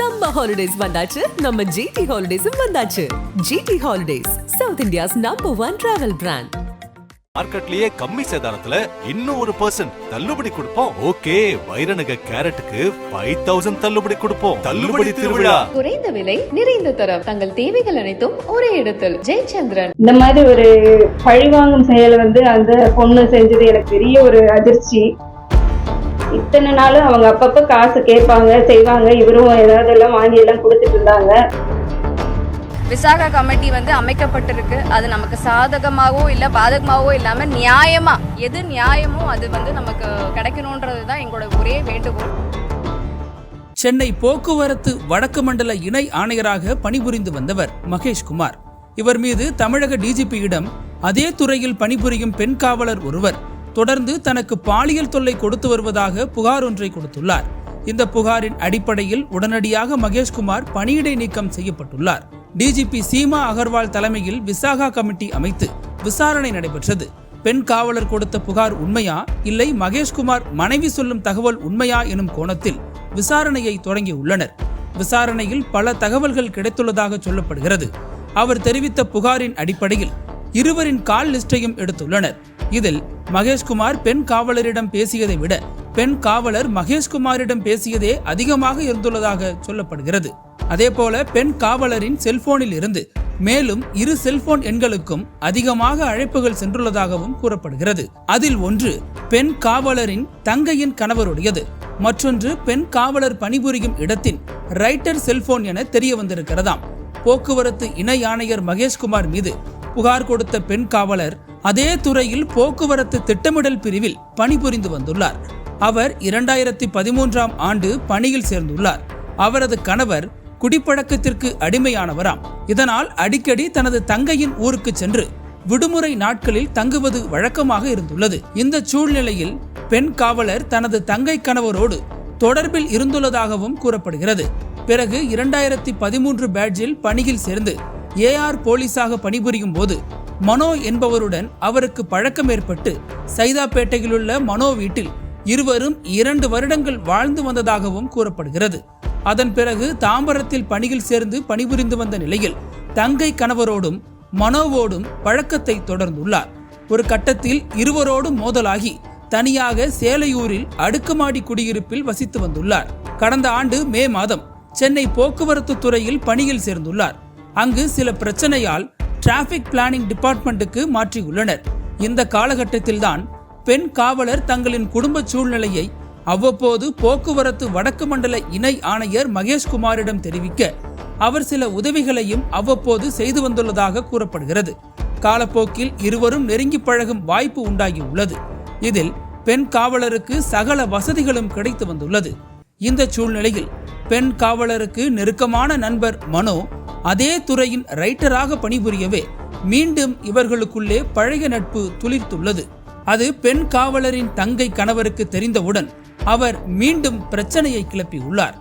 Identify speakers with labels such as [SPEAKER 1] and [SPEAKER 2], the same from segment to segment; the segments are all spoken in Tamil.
[SPEAKER 1] சம்மர் ஹாலிடேஸ் வந்தாச்சு. நம்ம ஜிடி ஹாலிடேஸும் வந்தாச்சு. GT holidays South India's number one travel brand
[SPEAKER 2] மார்க்கெட்லயே கம்மி சேதாரத்துல இன்னும் ஒரு பர்சன்ட் தள்ளுபடி கொடுப்போம். ஓகே வைரநக கேரட்டுக்கு ஃபைவ் தௌசண்ட் தள்ளுபடி கொடுப்போம். தள்ளுபடி திருவிழா.
[SPEAKER 3] குறைந்த விலை நிறைந்த தரம். தங்கள் தேவைகள் அனைத்தும் ஒரே இடத்தில். ஜெயச்சந்திரன்.
[SPEAKER 4] இந்த மாதிரி ஒரு பழிவாங்கும் செயலை வந்து அந்த பொண்ணு செஞ்சது எனக்கு பெரிய ஒரு அதிர்ச்சி. இத்தனை நாளும் அவங்க அப்பப்ப காசு கேட்பாங்க செய்வாங்க. இவரும் ஏதாவது எல்லாம் வாங்கி எல்லாம் கொடுத்துட்டு இருந்தாங்க.
[SPEAKER 5] விசாகா கமிட்டி வந்து அமைக்கப்பட்டிருக்கு. அது நமக்கு சாதகமாகவோ இல்லை பாதகமாகவோ இல்லாமல் நியாயமா எது நியாயமோ அது வந்து நமக்கு கிடைக்கணுன்றது தான் எங்களோட ஒரே வேண்டுகோள்.
[SPEAKER 6] சென்னை போக்குவரத்து வடக்கு மண்டல இணை ஆணையராக பணிபுரிந்து வந்தவர் மகேஷ்குமார் இவர் மீது தமிழக டிஜிபியிடம் அதே துறையில் பணிபுரியும் பெண் காவலர் ஒருவர் தொடர்ந்து தனக்கு பாலியல் தொல்லை கொடுத்து வருவதாக புகார் ஒன்றை கொடுத்துள்ளார். இந்த புகாரின் அடிப்படையில் உடனடியாக மகேஷ்குமார் பணியிடை நீக்கம் செய்யப்பட்டுள்ளார். டிஜிபி சீமா அகர்வால் தலைமையில் விசாகா கமிட்டி அமைத்து விசாரணை நடைபெற்றது. பெண் காவலர் கொடுத்த புகார் உண்மையா இல்லை மகேஷ்குமார் மனைவி சொல்லும் தகவல் உண்மையா எனும் கோணத்தில் விசாரணையை தொடங்கியுள்ளனர். விசாரணையில் பல தகவல்கள் கிடைத்துள்ளதாக சொல்லப்படுகிறது. அவர் தெரிவித்த புகாரின் அடிப்படையில் இருவரின் கால் லிஸ்டையும் எடுத்துள்ளனர். இதில் மகேஷ்குமார் பெண் காவலரிடம் பேசியதை விட பெண் காவலர் மகேஷ்குமாரிடம் பேசியதே அதிகமாக இருந்துள்ளதாக சொல்லப்படுகிறது. அதேபோல பெண் காவலரின் செல்போனில் இருந்து மேலும் இரு செல்போன் எண்களுக்கும் அதிகமாக அழைப்புகள் சென்றுள்ளதாகவும் கூறப்படுகிறது. அதில் ஒன்று பெண் காவலரின் தங்கையின் கணவருடையது. மற்றொன்று பெண் காவலர் பணிபுரியும் இடத்தின் ரைட்டர் செல்போன் என தெரிய வந்திருக்கிறதாம் போக்குவரத்து இணை ஆணையர் மகேஷ்குமார் மீது புகார் கொடுத்த பெண் காவலர் அதே துறையில் போக்குவரத்து திட்டமிடல் பிரிவில் பணிபுரிந்து வந்துள்ளார். அவர் இரண்டாயிரத்தி பதிமூன்றாம் ஆண்டு பணியில் சேர்ந்துள்ளார். அவரது கணவர் குடிப்பழக்கத்திற்கு அடிமையானவராம். இதனால் அடிக்கடி தனது தங்கையின் ஊருக்கு சென்று விடுமுறை நாட்களில் தங்குவது வழக்கமாக இருந்துள்ளது. இந்த சூழ்நிலையில் பெண் காவலர் தனது தங்கை கணவரோடு தொடர்பில் இருந்துள்ளதாகவும் கூறப்படுகிறது. பிறகு இரண்டாயிரத்தி பதிமூன்று பேட்ஜில் பணியில் சேர்ந்து ஏஆர் போலீஸாக பணிபுரியும் போது மனோ என்பவருடன் அவருக்கு பழக்கம் ஏற்பட்டு சைதாப்பேட்டையிலுள்ள மனோ வீட்டில் இருவரும் இரண்டு வருடங்கள் வாழ்ந்து வந்ததாகவும் கூறப்படுகிறது. அதன் பிறகு தாம்பரத்தில் பணியில் சேர்ந்து பணிபுரிந்து வந்த நிலையில் தங்கை கணவரோடும் மனோவோடும் பழக்கத்தை தொடர்ந்துள்ளார். ஒரு கட்டத்தில் இருவரோடும் மோதலாகி தனியாக சேலையூரில் அடுக்குமாடி குடியிருப்பில் வசித்து வந்துள்ளார். கடந்த ஆண்டு மே மாதம் சென்னை போக்குவரத்து துறையில் பணியில் சேர்ந்துள்ளார். அங்கு சில பிரச்சனையால் டிராபிக் பிளானிங் டிபார்ட்மெண்ட்டுக்கு மாற்றியுள்ளனர். இந்த காலகட்டத்தில்தான் பெண் காவலர் தங்களின் குடும்ப சூழ்நிலையை அவ்வப்போது போக்குவரத்து வடக்கு மண்டல இணை ஆணையர் மகேஷ்குமாரிடம் தெரிவிக்க அவர் சில உதவிகளையும் அவ்வப்போது செய்து வந்துள்ளதாக கூறப்படுகிறது. காலப்போக்கில் இருவரும் நெருங்கி பழகும் வாய்ப்பு உண்டாகியுள்ளது. இதில் பெண் காவலருக்கு சகல வசதிகளும் கிடைத்து வந்துள்ளது. இந்த சூழ்நிலையில் பெண் காவலருக்கு நெருக்கமான நண்பர் மனோ அதே துறையின் ரைட்டராக பணிபுரியவே மீண்டும் இவர்களுக்குள்ளே பழைய நட்பு துளிர்த்துள்ளது. அது பெண் காவலரின் தங்கை கணவருக்கு தெரிந்தவுடன் அவர் மீண்டும் பிரச்சனையை கிளப்பியுள்ளார்.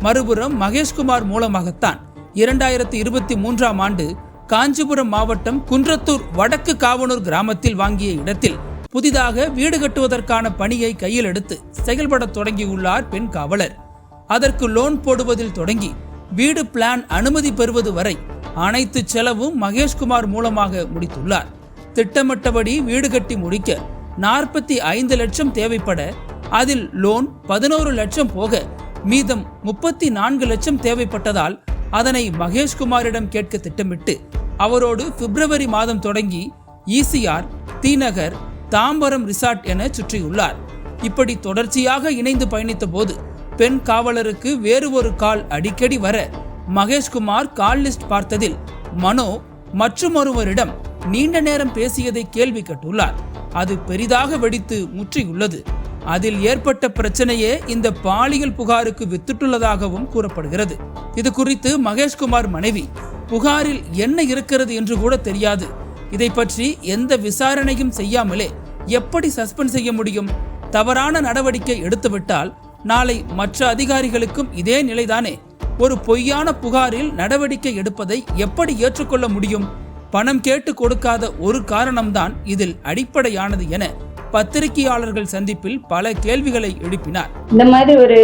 [SPEAKER 6] மறுபுறம் மகேஷ்குமார் மூலமாகத்தான் இரண்டாயிரத்தி இருபத்தி மூன்றாம் ஆண்டு காஞ்சிபுரம் மாவட்டம் குன்றத்தூர் வடக்கு காவனூர் கிராமத்தில் வாங்கிய இடத்தில் புதிதாக வீடு கட்டுவதற்கான பணியை கையில் எடுத்து செயல்பட தொடங்கியுள்ளார் பெண் காவலர். அதற்கு லோன் போடுவதில் தொடங்கி வீடு பிளான் அனுமதி பெறுவது வரை அனைத்து செலவும் மகேஷ்குமார் மூலமாக முடித்துள்ளார். திட்டமிட்டபடி வீடு கட்டி முடிக்க நாற்பத்தி ஐந்து லட்சம் தேவைப்பட அதில் லோன் பதினோரு லட்சம் போக மீதம் முப்பத்தி நான்கு லட்சம் தேவைப்பட்டதால் அதனை மகேஷ்குமாரிடம் கேட்க திட்டமிட்டு அவரோடு பிப்ரவரி மாதம் தொடங்கி ஈசிஆர் தீநகர் தாம்பரம் ரிசார்ட் என சுற்றியுள்ளார். இப்படி தொடர்ச்சியாக இணைந்து பயணித்த போது பெண் காவலருக்கு வேறு ஒரு கால் அடிக்கடி வர மகேஷ்குமார் கால் லிஸ்ட் பார்த்ததில் மனோ மற்றுமொருவரிடம் நீண்ட நேரம் பேசியதை கேள்வி கட்டுள்ளார். அது பெரிதாக வெடித்து முற்றியுள்ளது. அதில் ஏற்பட்ட பிரச்சனையே இந்த பாலியல் புகாருக்கு வித்துட்டுள்ளதாகவும் கூறப்படுகிறது. இது குறித்து மகேஷ்குமார் மனைவி புகாரில் என்ன இருக்கிறது என்று கூட தெரியாது. இதை பற்றி எந்த விசாரணையும் செய்யாமலே எப்படி சஸ்பெண்ட் செய்ய முடியும்? தவறான நடவடிக்கை எடுத்துவிட்டால் நாளை மற்ற அதிகாரிகளுக்கும் இதே நிலைதானே? ஒரு பொய்யான புகாரில் நடவடிக்கை எடுப்பதை எப்படி ஏற்றுக்கொள்ள முடியும்? பணம் கேட்டு கொடுக்காத ஒரு காரணம்தான் இதில் அடிப்படையானது என பத்திரிகையாளர்கள் சந்திப்பில் பல கேள்விகளை எழுப்பினார்.
[SPEAKER 4] இந்த மாதிரி ஒரு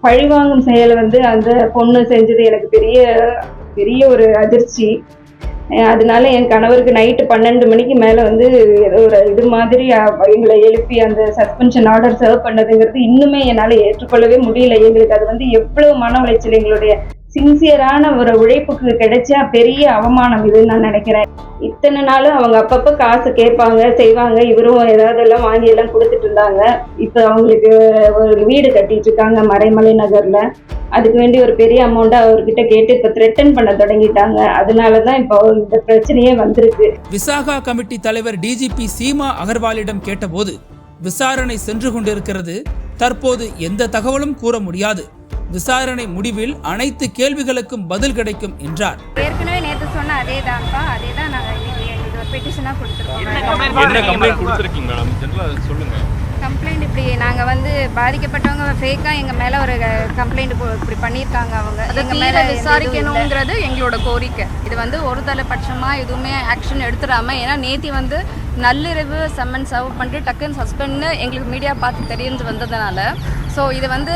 [SPEAKER 4] பழிவாங்கும் செயலை வந்து அந்த பொண்ணு செஞ்சது எனக்கு பெரிய பெரிய ஒரு அதிர்ச்சி. அதனால என் கணவருக்கு நைட்டு பன்னெண்டு மணிக்கு மேலே வந்து ஏதோ ஒரு இது மாதிரி எங்களை எழுப்பி அந்த சஸ்பென்ஷன் ஆர்டர் சர்வ் பண்ணதுங்கிறது இன்னுமே என்னால் ஏற்றுக்கொள்ளவே முடியல. எங்களுக்கு அது வந்து எவ்வளவு மன உளைச்சல் எங்களுடைய சின்சியரான ஒரு உழைப்புக்கு கிடைச்ச பெரிய அவமானம் இதுன்னு நான் நினைக்கிறேன். இத்தனை நாளும் அவங்க அப்பப்போ காசு கேட்பாங்க செய்வாங்க. இவரும் ஏதாவது எல்லாம் வாங்கி எல்லாம் கொடுத்துட்டு இருந்தாங்க. இப்போ அவங்களுக்கு ஒரு வீடு கட்டிட்டு இருக்காங்க மறைமலை நகர்ல. அதுக்கு வேண்டி ஒரு பெரிய அமௌண்ட்டை அவர்கிட்ட கேட்டு இப்போ த்ரெட்டன் பண்ண தொடங்கிட்டாங்க. அதனால தான் இப்போ இந்த பிரச்சனையே வந்திருக்கு.
[SPEAKER 6] விசாகா கமிட்டி தலைவர் டிஜிபி சீமா அகர்வாலிடம் கேட்டபோது விசாரணை சென்று கொண்டிருக்கிறது. தற்போது எந்த தகவலும் கூற முடியாது. விசாரணை முடிவில் அனைத்து கேள்விகளுக்கும் பதில் கிடைக்கும் என்றார்.
[SPEAKER 5] ஏற்கனவே நேற்று சொன்ன அதே தான்ப்பா அதே தான் நாங்கள் இன்னைக்கு இது ஒரு பெட்டிஷனாக கொடுத்துருக்கோம்.
[SPEAKER 7] என்ன கம்ப்ளைண்ட் கொடுத்துருக்கீங்க? மேடம் ஜென்ரலாக சொல்லுங்க.
[SPEAKER 5] கம்ப்ளைண்ட் இப்படி நாங்கள் வந்து பாதிக்கப்பட்டவங்க ஃபேக்காக எங்கள் மேலே ஒரு கம்ப்ளைண்ட் இப்படி பண்ணியிருக்காங்க அவங்க. எங்கள் மேலே விசாரிக்கணுங்கிறது எங்களோட கோரிக்கை. இது வந்து ஒரு தலைப்பட்சமாக எதுவுமே ஆக்ஷன் எடுத்துடாம ஏன்னா நேத்தி வந்து நள்ளிரவு சம்மன் சர்வ் பண்ணிட்டு டக்குன்னு சஸ்பெண்ட்னு எங்களுக்கு மீடியா பார்த்து தெரிஞ்சு வந்ததுனால. ஸோ இது வந்து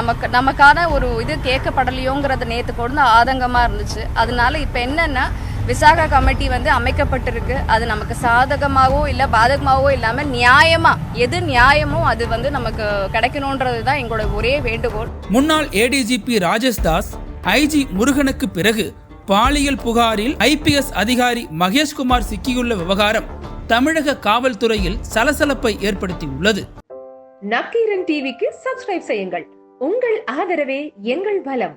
[SPEAKER 5] நமக்கு நமக்கான ஒரு இது கேட்கப்படலையோங்கிறது நேற்று கொண்டு ஆதங்கமாக இருந்துச்சு. அதனால இப்போ என்னென்னா விசாகா கமிட்டி வந்து அமைக்கப்பட்டிருக்கு. அது நமக்கு சாதகமாகவோ இல்லை பாதகமாகவோ இல்லாமல் நியாயமாக எது நியாயமோ அது வந்து நமக்கு கிடைக்கணுன்றது தான் எங்களோட ஒரே வேண்டுகோள்.
[SPEAKER 6] முன்னாள் ஏடிஜிபி ராஜேஷ் தாஸ் ஐஜி முருகனுக்கு பிறகு பாலியல் புகாரில் ஐபிஎஸ் அதிகாரி மகேஷ்குமார் சிக்கியுள்ள விவகாரம் தமிழக காவல்துறையில் சலசலப்பை ஏற்படுத்தியுள்ளது.
[SPEAKER 8] நக்கீரன் டிவிக்கு சப்ஸ்கிரைப் செய்யுங்கள். உங்கள் ஆதரவே எங்கள் பலம்.